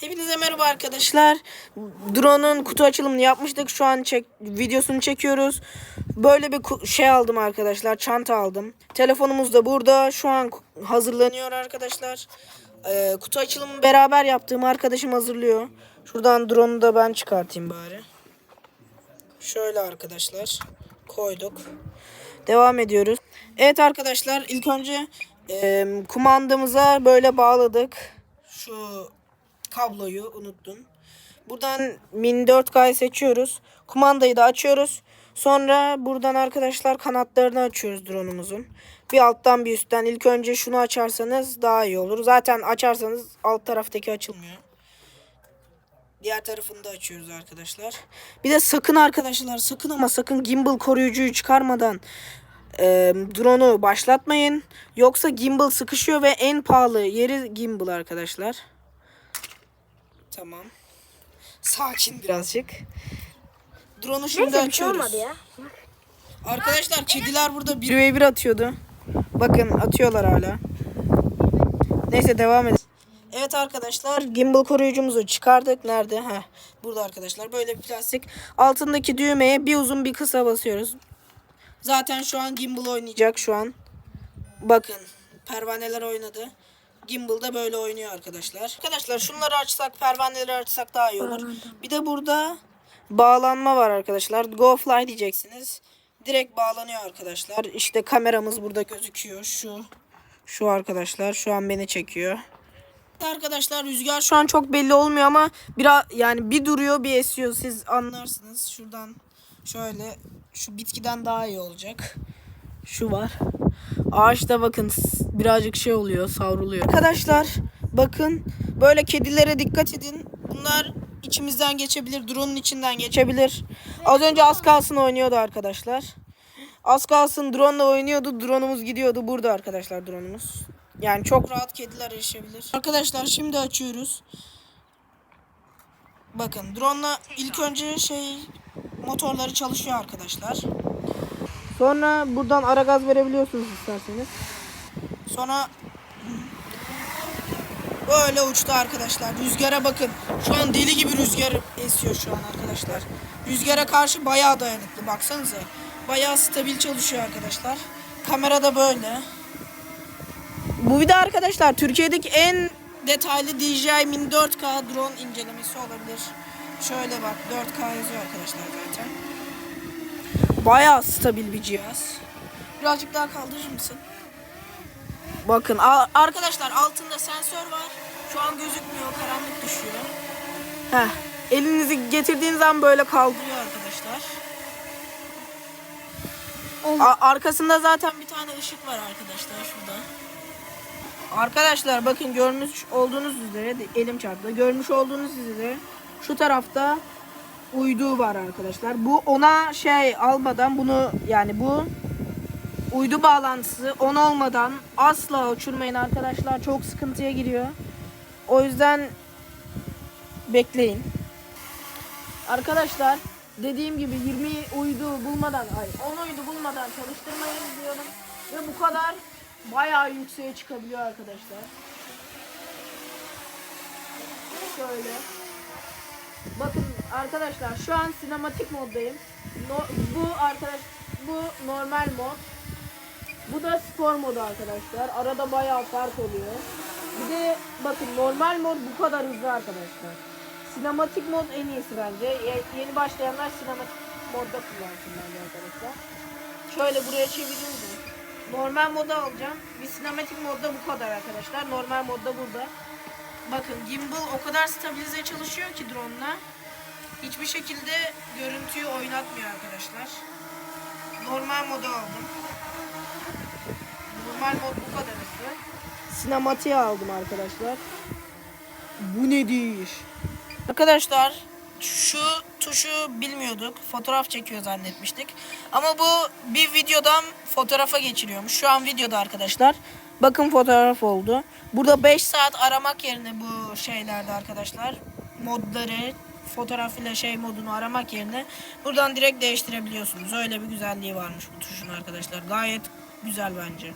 Hepinize merhaba arkadaşlar. Drone'un kutu açılımını yapmıştık. Şu an çek videosunu çekiyoruz. Böyle bir şey aldım arkadaşlar. Çanta aldım. Telefonumuz da burada. Şu an hazırlanıyor arkadaşlar. Ee, kutu açılımı beraber yaptığım arkadaşım hazırlıyor. Şuradan drone'u da ben çıkartayım bari. Şöyle arkadaşlar. Koyduk. Devam ediyoruz. Evet arkadaşlar ilk önce e, kumandamıza böyle bağladık. Şu kabloyu unuttum. Buradan Min 4K'yı seçiyoruz. Kumandayı da açıyoruz. Sonra buradan arkadaşlar kanatlarını açıyoruz drone'umuzun. Bir alttan bir üstten. İlk önce şunu açarsanız daha iyi olur. Zaten açarsanız alt taraftaki açılmıyor. Diğer tarafını da açıyoruz arkadaşlar. Bir de sakın arkadaşlar sakın ama sakın gimbal koruyucuyu çıkarmadan e, drone'u başlatmayın. Yoksa gimbal sıkışıyor ve en pahalı yeri gimbal arkadaşlar. Tamam. Sakin birazcık. Drone'u şimdi Neyse bir şey açıyoruz. olmadı ya. Arkadaşlar kediler burada 1 ve 1 atıyordu. Bakın atıyorlar hala. Neyse devam edelim. Evet arkadaşlar gimbal koruyucumuzu çıkardık. Nerede? Heh, burada arkadaşlar. Böyle bir plastik. Altındaki düğmeye bir uzun bir kısa basıyoruz. Zaten şu an gimbal oynayacak şu an. Bakın pervaneler oynadı. Gimbal da böyle oynuyor arkadaşlar. Arkadaşlar şunları açsak pervaneleri açsak daha iyi olur. Bir de burada bağlanma var arkadaşlar. Go fly diyeceksiniz. Direkt bağlanıyor arkadaşlar. İşte kameramız burada gözüküyor. Şu şu arkadaşlar şu an beni çekiyor. Arkadaşlar rüzgar şu an çok belli olmuyor ama biraz yani bir duruyor bir esiyor. Siz anlarsınız. Şuradan şöyle şu bitkiden daha iyi olacak. Şu var. Ağaçta bakın birazcık şey oluyor, savruluyor. Arkadaşlar bakın böyle kedilere dikkat edin. Bunlar içimizden geçebilir, drone'un içinden geçebilir. Az önce az kalsın oynuyordu arkadaşlar. Az kalsın drone'la oynuyordu. Drone'umuz gidiyordu. Burada arkadaşlar drone'umuz. Yani çok rahat kediler yaşayabilir. Arkadaşlar şimdi açıyoruz. Bakın drone'la ilk önce şey motorları çalışıyor arkadaşlar. Sonra buradan ara gaz verebiliyorsunuz isterseniz. Sonra böyle uçtu arkadaşlar. Rüzgara bakın. Şu an deli gibi rüzgar esiyor şu an arkadaşlar. Rüzgara karşı bayağı dayanıklı baksanıza. Bayağı stabil çalışıyor arkadaşlar. Kamera da böyle. Bu bir de arkadaşlar Türkiye'deki en detaylı DJI Mini 4K drone incelemesi olabilir. Şöyle bak 4K yazıyor arkadaşlar zaten. Bayağı stabil bir cihaz. Birazcık daha kaldırır mısın? Bakın arkadaşlar altında sensör var. Şu an gözükmüyor, karanlık düşüyor. Heh, elinizi getirdiğiniz zaman böyle kaldırıyor arkadaşlar. A- arkasında zaten bir tane ışık var arkadaşlar şurada. Arkadaşlar bakın görmüş olduğunuz üzere elim çarptı. Görmüş olduğunuz üzere şu tarafta uydu var arkadaşlar. Bu ona şey almadan bunu yani bu uydu bağlantısı on olmadan asla uçurmayın arkadaşlar. Çok sıkıntıya giriyor. O yüzden bekleyin. Arkadaşlar dediğim gibi 20 uydu bulmadan ay 10 uydu bulmadan çalıştırmayın diyorum. Ve bu kadar bayağı yükseğe çıkabiliyor arkadaşlar. Şöyle. Bakın arkadaşlar şu an sinematik moddayım. No- bu arkadaş bu normal mod. Bu da spor modu arkadaşlar. Arada bayağı fark oluyor. Bir de bakın normal mod bu kadar hızlı arkadaşlar. Sinematik mod en iyisi bence. Ye- yeni başlayanlar sinematik modda kullansın arkadaşlar. Şöyle buraya çevireyim. Normal moda alacağım. Bir sinematik modda bu kadar arkadaşlar. Normal modda burada. Bakın gimbal o kadar stabilize çalışıyor ki drone'la. Hiçbir şekilde görüntüyü oynatmıyor arkadaşlar. Normal moda aldım. Normal mod bu kadar hızlı. Sinematiğe aldım arkadaşlar. Bu nedir? Arkadaşlar şu tuşu bilmiyorduk. Fotoğraf çekiyor zannetmiştik. Ama bu bir videodan fotoğrafa geçiriyormuş. Şu an videoda arkadaşlar. Bakın fotoğraf oldu. Burada 5 saat aramak yerine bu şeylerde arkadaşlar modları fotoğraf ile şey modunu aramak yerine buradan direkt değiştirebiliyorsunuz. Öyle bir güzelliği varmış bu tuşun arkadaşlar. Gayet güzel bence.